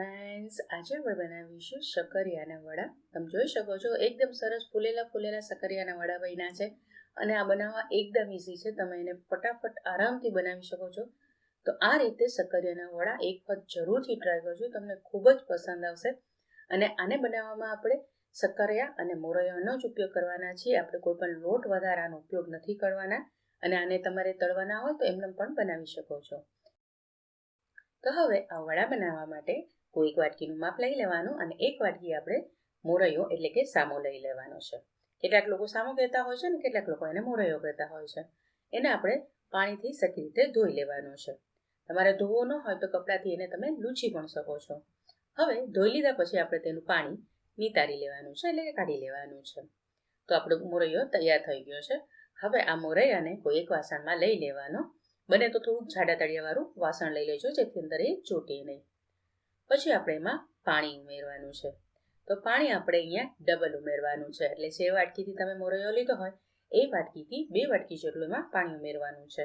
Friends આજે આપણે બનાવીશું શકરિયાના વડા. તમે જોઈ શકો છો, એકદમ સરસ ફૂલેલા ફૂલેલા શકરિયાના વડા બન્યા છે. અને આ બનાવવા એકદમ ઇઝી છે. તમે એને ફટાફટ આરામથી બનાવી શકો છો. તો આ રીતે શકરિયાના વડા એક વખત જરૂરથી ટ્રાય કરજો. તમને ખૂબ જ પસંદ આવશે. અને આને બનાવવામાં આપણે શકરિયા અને મોરૈયાનો જ ઉપયોગ કરવાના છીએ. આપણે કોઈ પણ લોટ વધારાનો ઉપયોગ નથી કરવાના. અને આને તમારે તળવાના હોય તો એમને પણ બનાવી શકો છો. તો હવે આ વડા બનાવવા માટે કોઈ એક વાટકીનું માપ લઈ લેવાનું અને એક વાટકી આપણે મોરૈયો એટલે કે સામો લઈ લેવાનો છે. કેટલાક લોકો સામો કહેતા હોય છે ને કેટલાક લોકો એને મોરૈયો કહેતા હોય છે. એને આપણે પાણીથી સરખી રીતે ધોઈ લેવાનો છે. તમારે ધોવો ન હોય તો કપડાથી એને તમે લૂછી પણ શકો છો. હવે ધોઈ લીધા પછી આપણે તેનું પાણી નિતારી લેવાનું છે એટલે કે કાઢી લેવાનું છે. તો આપણો મોરૈયો તૈયાર થઈ ગયો છે. હવે આ મોરૈયાને કોઈ એક વાસણમાં લઈ લેવાનો. બને તો થોડુંક જાડા તળિયાવાળું વાસણ લઈ લેજો જેથી અંદર એ ચોટે નહીં. પછી આપણે એમાં પાણી ઉમેરવાનું છે. તો પાણી આપણે અહીંયા ડબલ ઉમેરવાનું છે. એટલે જે વાટકીથી તમે મોરૈયો લીધો હોય, એ વાટકીથી બે વાટકી જેટલું એમાં પાણી ઉમેરવાનું છે.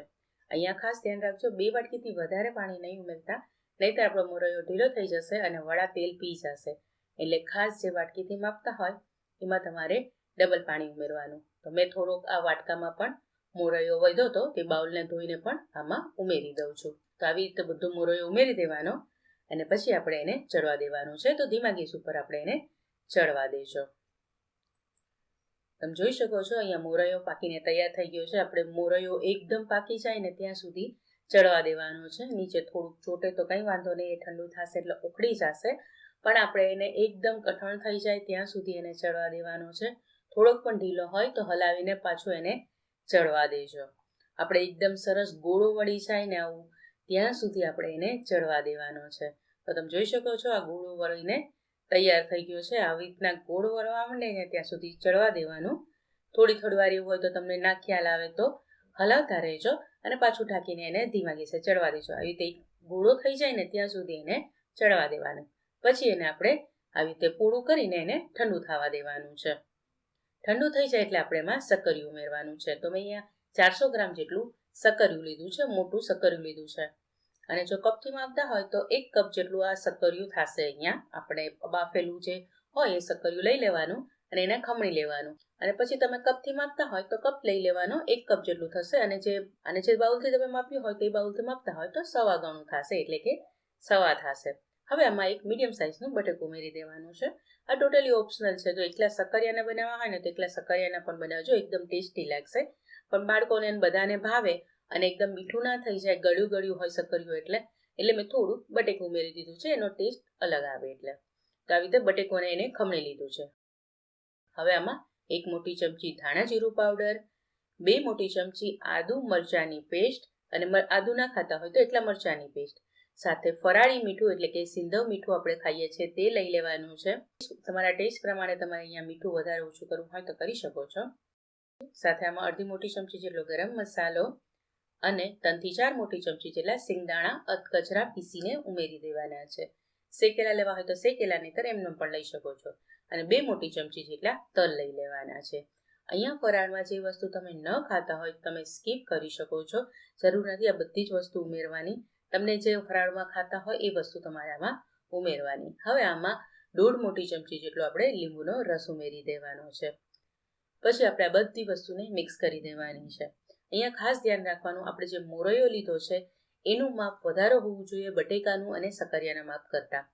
અહીંયા ખાસ ધ્યાન રાખજો, બે વાટકીથી વધારે પાણી નહીં ઉમેરતા, નહીંતર આપણો મોરૈયો ઢીલો થઈ જશે અને વડા તેલ પી જશે. એટલે ખાસ જે વાટકીથી માપતા હોય, એમાં તમારે ડબલ પાણી ઉમેરવાનું. તો મેં થોડોક આ વાટકામાં પણ મોરૈયો વધ્યો હતો તે બાઉલને ધોઈને પણ આમાં ઉમેરી દઉં છું. તો આવી રીતે બધું મોરૈયો ઉમેરી દેવાનો અને પછી આપણે એને ચડવા દેવાનું છે. તો ધીમા ગેસ ઉપર આપણે એને ચડવા દેજો તમે જોઈ શકો છો, અહીંયા મોરૈયો પાકીને તૈયાર થઈ ગયો છે. આપણે મોરૈયો એકદમ પાકી જાય ને ત્યાં સુધી ચડવા દેવાનો છે. નીચે થોડુંક ચોટે તો કંઈ વાંધો નહીં, એ ઠંડુ થશે એટલે ઉકળી જશે. પણ આપણે એને એકદમ કઠણ થઈ જાય ત્યાં સુધી એને ચડવા દેવાનો છે. થોડોક પણ ઢીલો હોય તો હલાવીને પાછું એને ચડવા દેજો. આપણે એકદમ સરસ ગોળો વળી જાય ને આવું ત્યાં સુધી આપણે એને ચડવા દેવાનો છે. તો તમે જોઈ શકો છો, આ ગોળો વળીને તૈયાર થઈ ગયો છે. આવી રીતના ગોળ વળવા માંડે ને ત્યાં સુધી ચડવા દેવાનું. થોડી થોડી વાર એવું હોય તો તમને ના ખ્યાલ આવે તો હલાવતા રહેજો અને પાછું ઢાંકીને એને ધીમા ગેસે ચડવા દેજો. આવી રીતે ગોળો થઈ જાય ને ત્યાં સુધી એને ચડવા દેવાનું. પછી એને આપણે આવી રીતે પૂરું કરીને એને ઠંડુ થવા દેવાનું છે. ઠંડુ થઈ જાય એટલે આપણે એમાં સક્કરી ઉમેરવાનું છે. તો મેં અહીંયા ચારસો ગ્રામ જેટલું સક્કરિયું લીધું છે, મોટું સક્કરિયું લીધું છે. અને જો કપથી માપતા હોય તો એક કપ જેટલું આ સક્કરિયું થશે અહીંયા. આપણે બાફેલું જે હોય એ સક્કરિયું લઈ લેવાનું અને એને ખમણી લેવાનું. અને પછી તમે કપથી માપતા હોય તો કપ લઈ લેવાનો, એક કપ જેટલું થશે. અને જે અને જે બાઉલથી તમે માપ્યું હોય તે બાઉલથી માપતા હોય તો સવા ગણું થશે, એટલે કે સવા થશે. હવે આમાં એક મીડિયમ સાઇઝનું બટેક ઉમેરી દેવાનું છે. આ ટોટલી ઓપ્શનલ છે. જો એકલા સક્કરિયાના બનાવવા હોય ને તો એકલા સક્કરિયાના પણ બનાવજો, એકદમ ટેસ્ટી લાગશે. પણ બાળકોને બધાને ભાવે અને એકદમ મીઠું ના થઈ જાય, ગળ્યું ગળ્યું હોય સક્કરિયું એટલે. એટલે મેં થોડું બટેકું ઉમેરી દીધું છે, એનો ટેસ્ટ અલગ આવે એટલે. તો આવી રીતે બટેકોને એને ખમણી લીધું છે. હવે આમાં એક મોટી ચમચી ધાણા જીરું પાવડર બે મોટી ચમચી આદુ મરચાંની પેસ્ટ અને આદુ ના ખાતા હોય તો એટલા મરચાંની પેસ્ટ સાથે ફરાળી મીઠું એટલે કે સિંધવ મીઠું આપણે ખાઈએ છીએ, તે લઈ લેવાનું છે. તમારા ટેસ્ટ પ્રમાણે તમારે અહીંયા મીઠું વધારે ઓછું કરવું હોય તો કરી શકો છો. સાથે આમાં અડધી મોટી ચમચી જેટલો ગરમ મસાલો અને ત્રણથી ચાર મોટી ચમચી જેટલા સિંગદાણા અધકચરા પીસીને ઉમેરી દેવાના છે. શેકેલા લેવા હોય તો શેકેલા, નહીતર એમનો પણ લઈ શકો છો. અને બે મોટી ચમચી જેટલા તલ લઈ લેવાના છે. અહીંયા ફરાળમાં જે વસ્તુ તમે ન ખાતા હોય, તમે સ્કીપ કરી શકો છો. જરૂર નથી આ બધી જ વસ્તુ ઉમેરવાની. તમને જે ફરાળમાં ખાતા હોય, એ વસ્તુ તમારે આમાં ઉમેરવાની. હવે આમાં દોઢ મોટી ચમચી જેટલો આપણે લીંબુનો રસ ઉમેરી દેવાનો છે. પછી આપણે આ બધી વસ્તુને મિક્સ કરી દેવાની છે. અહીંયા ખાસ ધ્યાન રાખવાનું, આપણે જે મોરૈયો લીધો છે, એનું માપ વધારે હોવું જોઈએ બટેકાનું અને સકરિયાના માપ કરતાં.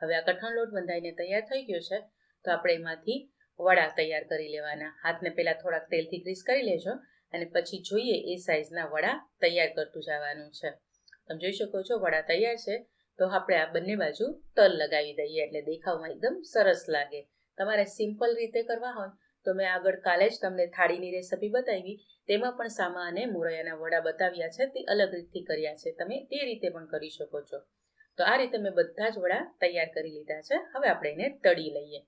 હવે આ કઠણ લોટ બંધાઈને તૈયાર થઈ ગયો છે, તો આપણે એમાંથી વડા તૈયાર કરી લેવાના. હાથને પહેલાં થોડાક તેલથી ગ્રીસ કરી લેજો અને પછી જોઈએ એ સાઇઝના વડા તૈયાર કરતું જવાનું છે. તમે જોઈ શકો છો વડા તૈયાર છે, તો આપણે આ બંને બાજુ તલ લગાવી દઈએ એટલે દેખાવમાં એકદમ સરસ લાગે. તમારે સિમ્પલ રીતે કરવા હોય, તો મેં આગળ કાલે જ તમને થાળીની રેસીપી બતાવી. તેમાં પણ સામા અને મોરૈયાના વડા બતાવ્યા છે, તે અલગ રીતથી કર્યા છે. તમે તે રીતે પણ કરી શકો છો. તો આ રીતે મેં બધા જ વડા તૈયાર કરી લીધા છે. હવે આપણે એને તળી લઈએ.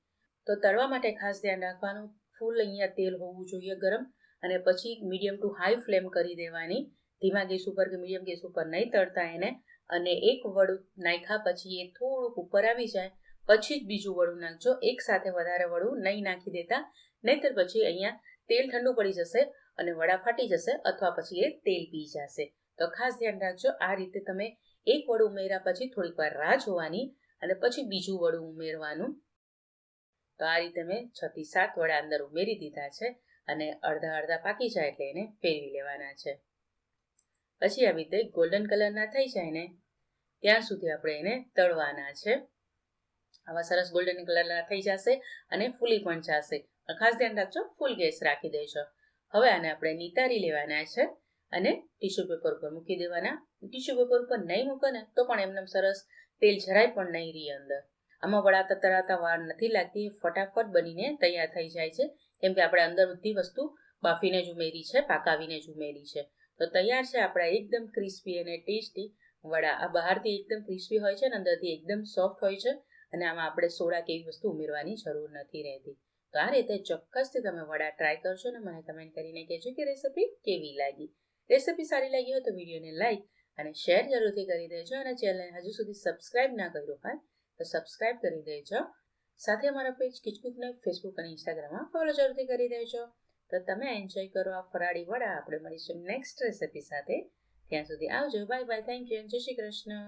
તો તળવા માટે ખાસ ધ્યાન રાખવાનું, ફૂલ અહીંયા તેલ હોવું જોઈએ ગરમ અને પછી મીડિયમ ટુ હાઈ ફ્લેમ કરી દેવાની. ધીમા ગેસ ઉપર કે મીડિયમ ગેસ ઉપર નહીં તળતા એને અને એક વડું નાખ્યા પછી એ થોડુંક ઉપર આવી જાય. પછી જ બીજું વડું નાખજો. એક સાથે વધારે વડું નહીં નાખી દેતા. નહીતર પછી અહીંયા તેલ ઠંડુ પડી જશે અને વડા ફાટી જશે અથવા પછી એ તેલ પી જશે. તો ખાસ ધ્યાન રાખજો, આ રીતે તમે એક વડું ઉમેર્યા પછી થોડીક વાર રાહ જોવાની અને પછી બીજું વડું ઉમેરવાનું. તો આ રીતે મેં છ થી સાત વડા અંદર ઉમેરી દીધા છે અને અડધા અડધા પાકી જાય એટલે એને ફેરવી લેવાના છે. પછી આવી રીતે ગોલ્ડન કલરના થઈ જાય ને, ત્યાં સુધી આપણે એને તળવાના છે. આવા સરસ ગોલ્ડન કલરના થઈ જશે અને ફૂલી પણ જશે. ખાસ ધ્યાન રાખજો ફૂલ ગેસ રાખી દેજો. હવે આને આપણે નિતારી લેવાના છે અને ટીશ્યુ પેપર ઉપર મૂકી દેવાના. ટીશ્યુ પેપર ઉપર નહીં મૂકો ને તો પણ એમને સરસ તેલ જરાય પણ નહીં રહી અંદર. આમાં વળાતા તળાતા વાર નથી લાગતી, ફટાફટ બનીને તૈયાર થઈ જાય છે. કેમ કે આપણે અંદર બધી વસ્તુ બાફીને જ ઉમેરી છે, પાકાવીને જ ઉમેરી છે. તો તૈયાર છે આપણા એકદમ ક્રિસ્પી અને ટેસ્ટી વડા. આ બહારથી એકદમ ક્રિસ્પી હોય છે અને અંદરથી એકદમ સોફ્ટ હોય છે. અને આમાં આપણે સોડા કે એવી વસ્તુ ઉમેરવાની જરૂર નથી રહેતી. તો આ રીતે ચોક્કસથી તમે વડા ટ્રાય કરશો ને મને કમેન્ટ કરીને કહેજો કે રેસિપી કેવી લાગી. રેસિપી સારી લાગી હોય તો વિડીયોને લાઈક અને શેર જરૂરથી કરી દેજો અને ચેનલને હજુ સુધી સબસ્ક્રાઇબ ના કર્યું હોય તો સબસ્ક્રાઇબ કરી દેજો. સાથે અમારા પેજ કિચકુકને ફેસબુક અને ઇન્સ્ટાગ્રામમાં ફોલો જરૂરથી કરી દેજો. તો તમે એન્જોય કરો આ ફરાળી વડા. આપણે મળીશું નેક્સ્ટ રેસિપી સાથે. ત્યાં સુધી આવજો. બાય બાય થેન્ક યુ જય શ્રી કૃષ્ણ.